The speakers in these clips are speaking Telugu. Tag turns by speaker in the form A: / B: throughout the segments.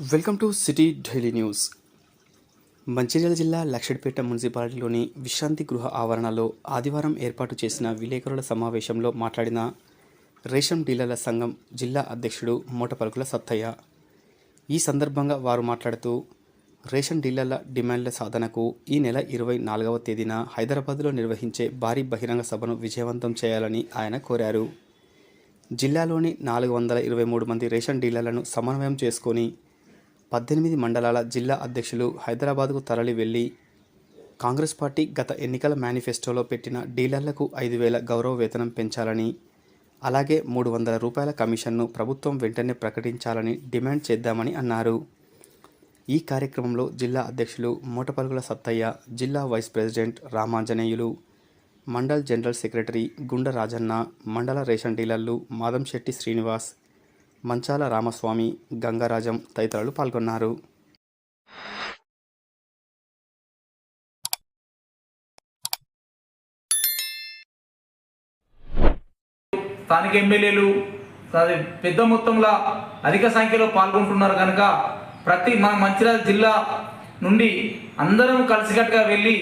A: Welcome to city daily news. Mancherial జిల్లా లక్షడిపేట మున్సిపాలిటీలోని విశ్రాంతి గృహ ఆవరణలో ఆదివారం ఏర్పాటు చేసిన విలేకరుల సమావేశంలో మాట్లాడిన రేషన్ డీలర్ల సంఘం జిల్లా అధ్యక్షుడు మూటపలుకుల సత్తయ్య. ఈ సందర్భంగా వారు మాట్లాడుతూ రేషన్ డీలర్ల డిమాండ్ల సాధనకు ఈ నెల ఇరవై నాలుగవ తేదీన హైదరాబాద్లో నిర్వహించే భారీ బహిరంగ సభను విజయవంతం చేయాలని ఆయన కోరారు. జిల్లాలోని నాలుగు వందల ఇరవై మూడు మంది రేషన్ డీలర్లను సమన్వయం చేసుకొని పద్దెనిమిది మండలాల జిల్లా అధ్యక్షులు హైదరాబాద్కు తరలి వెళ్ళి కాంగ్రెస్ పార్టీ గత ఎన్నికల మేనిఫెస్టోలో పెట్టిన డీలర్లకు ఐదు వేల గౌరవ వేతనం పెంచాలని అలాగే మూడు వందల రూపాయల కమిషన్ను ప్రభుత్వం వెంటనే ప్రకటించాలని డిమాండ్ చేద్దామని అన్నారు. ఈ కార్యక్రమంలో జిల్లా అధ్యక్షులు మూటపరుగుల సత్తయ్య జిల్లా vice president Ramanjaneyulu mandal general secretary Gunda Rajanna మండల రేషన్ డీలర్లు మాదంశెట్టి శ్రీనివాస్ మంచాల రామస్వామి గంగరాజం తదితరులు పాల్గొన్నారు.
B: స్థానిక ఎమ్మెల్యేలు అది పెద్ద మొత్తంలో అధిక సంఖ్యలో పాల్గొంటున్నారు కనుక ప్రతి మన మంచిర్యాల జిల్లా నుండి అందరం కలిసికట్టుగా వెళ్ళి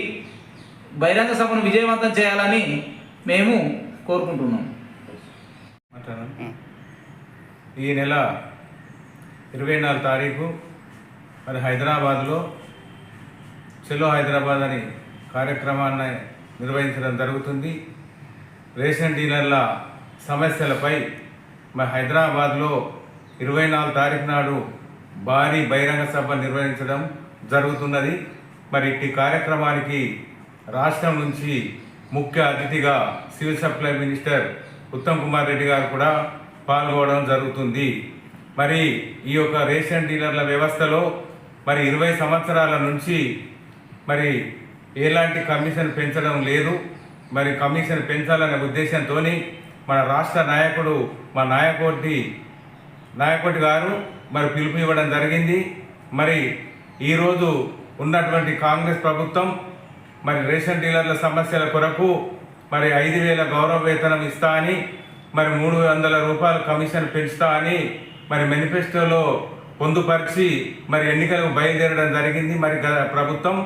B: బహిరంగ సభను విజయవంతం చేయాలని మేము కోరుకుంటున్నాం.
C: ఈ నెల ఇరవై నాలుగు తారీఖు మరి హైదరాబాద్లో చెలో హైదరాబాద్ అని కార్యక్రమాన్ని నిర్వహించడం జరుగుతుంది. రేషన్ డీలర్ల సమస్యలపై మరి హైదరాబాద్లో ఇరవై నాలుగు తారీఖు నాడు భారీ బహిరంగ సభ నిర్వహించడం జరుగుతున్నది. మరి ఇట్టి కార్యక్రమానికి రాష్ట్రం నుంచి ముఖ్య అతిథిగా civil supply minister Uttam Kumar Reddy garu కూడా పాల్గొనడం జరుగుతుంది. మరి ఈ యొక్క రేషన్ డీలర్ల వ్యవస్థలో మరి ఇరవై సంవత్సరాల నుంచి మరి ఎలాంటి కమిషన్ పెంచడం లేదు. మరి కమిషన్ పెంచాలనే ఉద్దేశంతో మన రాష్ట్ర నాయకుడు మా నాయకోటి నాయకోటి గారు మరి పిలుపు ఇవ్వడం జరిగింది. మరి ఈరోజు ఉన్నటువంటి కాంగ్రెస్ ప్రభుత్వం మరి రేషన్ డీలర్ల సమస్యల కొరకు మరి ఐదు వేల గౌరవ వేతనం ఇస్తా అని మరి మూడు వందల రూపాయలు కమిషన్ పెంచుతా అని మరి మేనిఫెస్టోలో పొందుపరిచి మరి ఎన్నికలకు బయలుదేరడం జరిగింది. మరి ప్రభుత్వం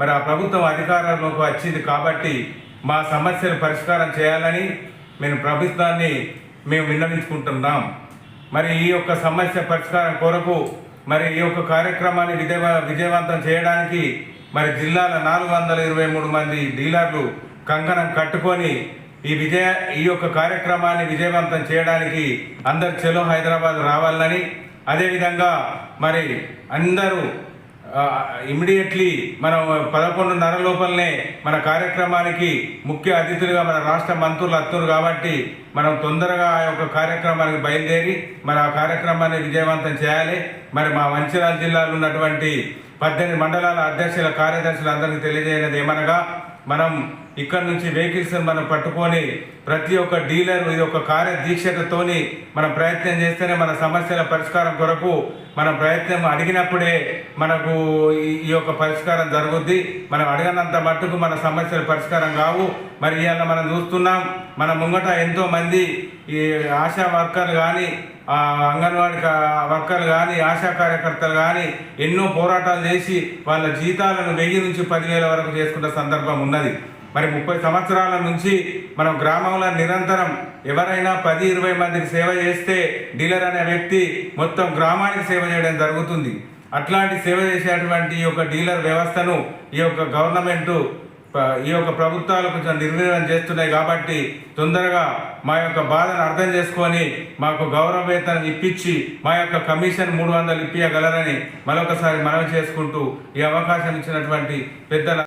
C: మరి ఆ ప్రభుత్వం అధికారంలోకి వచ్చింది కాబట్టి మా సమస్యలు పరిష్కారం చేయాలని మేము ప్రభుత్వాన్ని మేము విన్నవించుకుంటున్నాం. మరి ఈ యొక్క సమస్య పరిష్కారం కొరకు మరి ఈ యొక్క కార్యక్రమాన్ని విజయ విజయవంతం చేయడానికి మరి జిల్లాల నాలుగు వందల ఇరవై మూడు మంది డీలర్లు కంకణం కట్టుకొని ఈ విజయ ఈ యొక్క కార్యక్రమాన్ని విజయవంతం చేయడానికి అందరు చెలో హైదరాబాద్ రావాలని అదేవిధంగా మరి అందరూ ఇమ్మీడియట్లీ మనం పదకొండున్నర లోపలనే మన కార్యక్రమానికి ముఖ్య అతిథులుగా మన రాష్ట్ర మంత్రులు అత్తురు కాబట్టి మనం తొందరగా ఆ యొక్క కార్యక్రమానికి బయలుదేరి మరి ఆ కార్యక్రమాన్ని విజయవంతం చేయాలి. మరి మా మంచిర్యాల జిల్లాలో ఉన్నటువంటి పద్దెనిమిది మండలాల అధ్యక్షుల కార్యదర్శులు అందరికీ తెలియజేయనది ఏమనగా మనం ఇక్కడ నుంచి వెహికల్స్ మనం పట్టుకొని ప్రతి ఒక్క డీలర్ ఇది ఒక కార్యదీక్షతతోని మనం ప్రయత్నం చేస్తేనే మన సమస్యల పరిష్కారం కొరకు మన ప్రయత్నం అడిగినప్పుడే మనకు ఈ- యొక్క పరిష్కారం జరుగుద్ది. మనం అడిగినంత మట్టుకు మన సమస్యల పరిష్కారం కావు. మరి ఇవాళ మనం చూస్తున్నాం మన ముంగట ఎంతోమంది ఈ ఆశా వర్కర్లు కానీ అంగన్వాడీ వర్కర్లు కానీ ఆశా కార్యకర్తలు కానీ ఎన్నో పోరాటాలు చేసి వాళ్ళ జీతాలను వెయ్యి నుంచి పదివేల వరకు చేసుకున్న సందర్భం ఉన్నది. మరి ముప్పై సంవత్సరాల నుంచి మనం గ్రామంలో నిరంతరం ఎవరైనా పది ఇరవై మందికి సేవ చేస్తే డీలర్ అనే వ్యక్తి మొత్తం గ్రామానికి సేవ చేయడం జరుగుతుంది. అట్లాంటి సేవ చేసేటువంటి ఈ యొక్క డీలర్ వ్యవస్థను ఈ యొక్క గవర్నమెంట్ ఈ యొక్క ప్రభుత్వాలు కొంచెం నిర్వీర్యం చేస్తున్నాయి కాబట్టి తొందరగా మా యొక్క బాధను అర్థం చేసుకొని మాకు గౌరవ వేతనం ఇప్పించి మా యొక్క కమిషన్ మూడు వందలు ఇప్పించగలరని మరొకసారి మనవి చేసుకుంటూ ఈ అవకాశం ఇచ్చినటువంటి పెద్దల